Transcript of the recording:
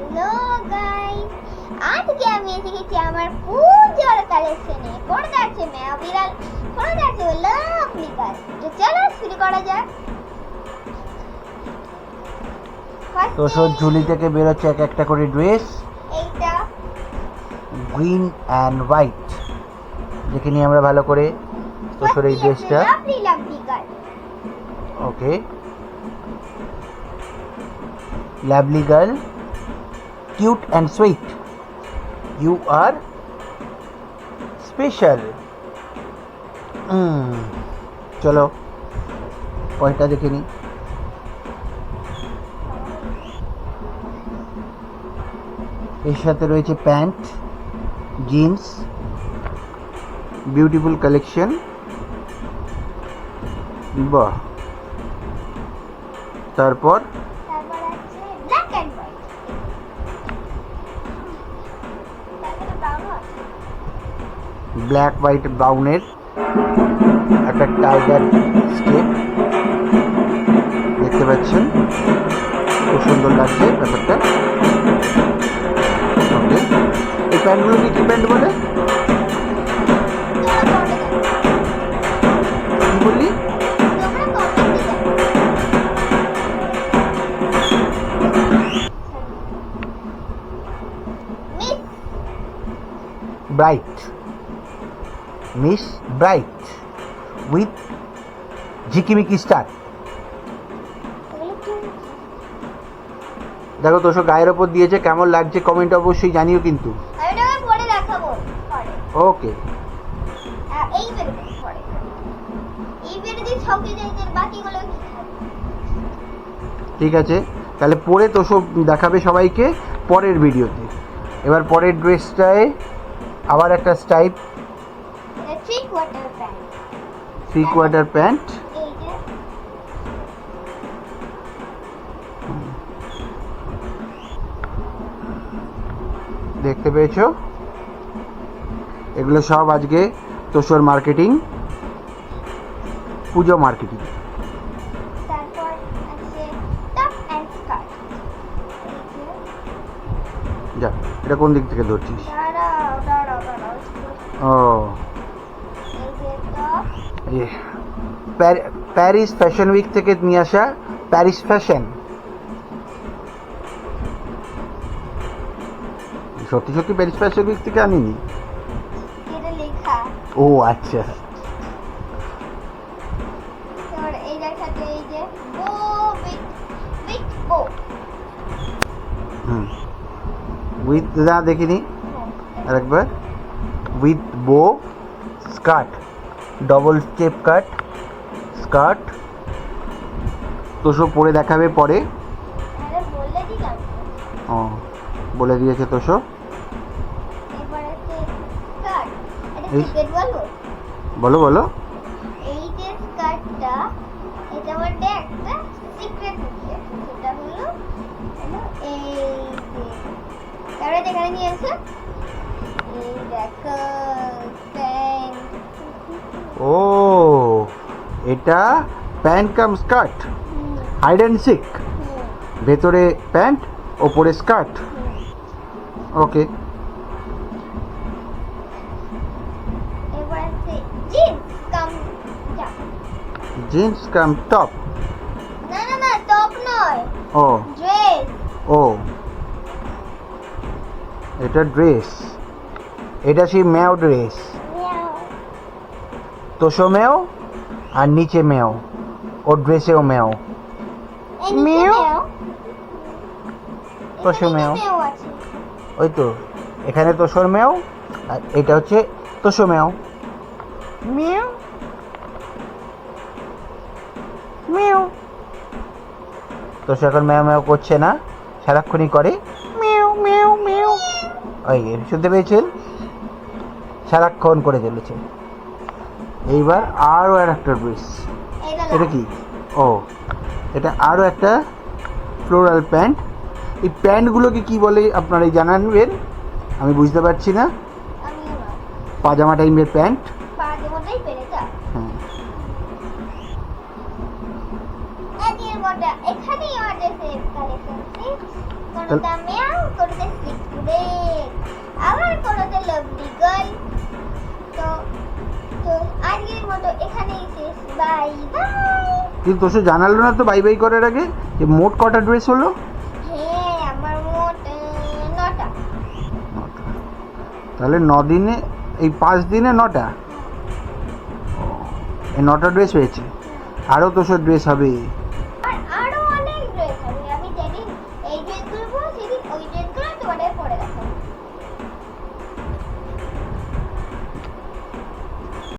Hello guys আজকে আমি এসে গেছি আমার পূজার কালেকশনে। পড়তে আছে ম্যাও বিড়াল পড়তে আছে লাভলি কাজ তো চলো শুরু করা যাক। তো সব ঝুলি থেকে বেরোচ্ছে এক একটা করে ড্রেস এইটা। গ্রিন অ্যান্ড হোয়াইট দেখে নিই আমরা ভালো করে। তোষর এই ড্রেসটা okay lovely girl cute and sweet you are special চলো পয়টা দেখে নিই এর সাথে রয়েছে প্যান্ট, জিন্স, বিউটিফুল কালেকশন। বাহ। তারপর ব্ল্যাক হোয়াইট ব্রাউনের একটা টাইগার স্টেপ দেখতে পাচ্ছেন? খুব সুন্দর লাগছে ব্যাপারটা। ওকে এই প্যান্টগুলোকে কি প্যান্ট বলে? কি বললি? জানাও মিস ব্রাইট উইথ ঝিকিমিকি স্টার দেখো তোষক গায়ের ওপর দিয়েছে কেমন লাগছে কমেন্ট অবশ্যই জানিও কিন্তু। ওকে ঠিক আছে তাহলে পরে তো সব দেখাবে সবাইকে পরের ভিডিওতে এবার পরের ড্রেসটায় আবার একটা stripe three quarter pant three quarter pant দেখতে পেয়েছ? এগুলো সব আজকে তোষর মার্কেটিং পুজো মার্কেটিং। যে এটা কোন দিক থেকে ধরছিস? ও। প্যারি- প্যারিস ফ্যাশন উইক থেকে নিয়ে আসা প্যারিস ফ্যাশন সত্যি সত্যি প্যারিস ফ্যাশন উইক থেকে আনিনি? ও আচ্ছা। যে উইথ না দেখিনি। আরেকবার। With bow skirt double step cut skirt তো সব পরে দেখাবে পরে। ও বলে দিয়েছে তোষো বলো? বলো এই যে স্কার্টটা এটা মধ্যে একটা সিক্রেট সেটা হলো হলো এই তারপরে যেখানে নিয়ে এসে এই দেখো ও এটা pant cum skirt. Hide and seek ভেতরে প্যান্ট ওপরে skirt. Okay jeans cum top না না না টপ নয়। ও। ড্রেস ও। এটা ড্রেস এটা সেই ম্যাও ড্রেস তোষো ম্যাও আর নিচে ম্যাও ও ড্রেসেও ম্যাও মেও। তোষো মেও। ওই তো এখানে তোষর ম্যাও আর এটা হচ্ছে তোষো ম্যাও মিয়াও মিয়াও তোষো এখন ম্যাও ম্যাও করছে না সারাক্ষণই করে। মিয়াও মিয়াও মিয়াও ওই শুনতে পেয়েছেন? সারাক্ষণ করে চলেছে। এইবার আরও আর একটা ড্রেস এটা কি? ও এটা আরও একটা ফ্লোরাল প্যান্ট এই প্যান্টগুলোকে কি বলে আপনারা এই জানাবেন? আমি বুঝতে পারছি না। পাজামা টাইমের প্যান্ট হ্যাঁ। আবার বাই বাই। কিন্তু তোষে জানালো না তো বাই বাই করার আগে? যে মোট কটা ড্রেস হলো? হ্যাঁ আমার মোট নটা নটা। তাহলে ন দিনে এই পাঁচ দিনে নটা? এই নটা ড্রেস হয়েছে। আরও তোষের ড্রেস হবে।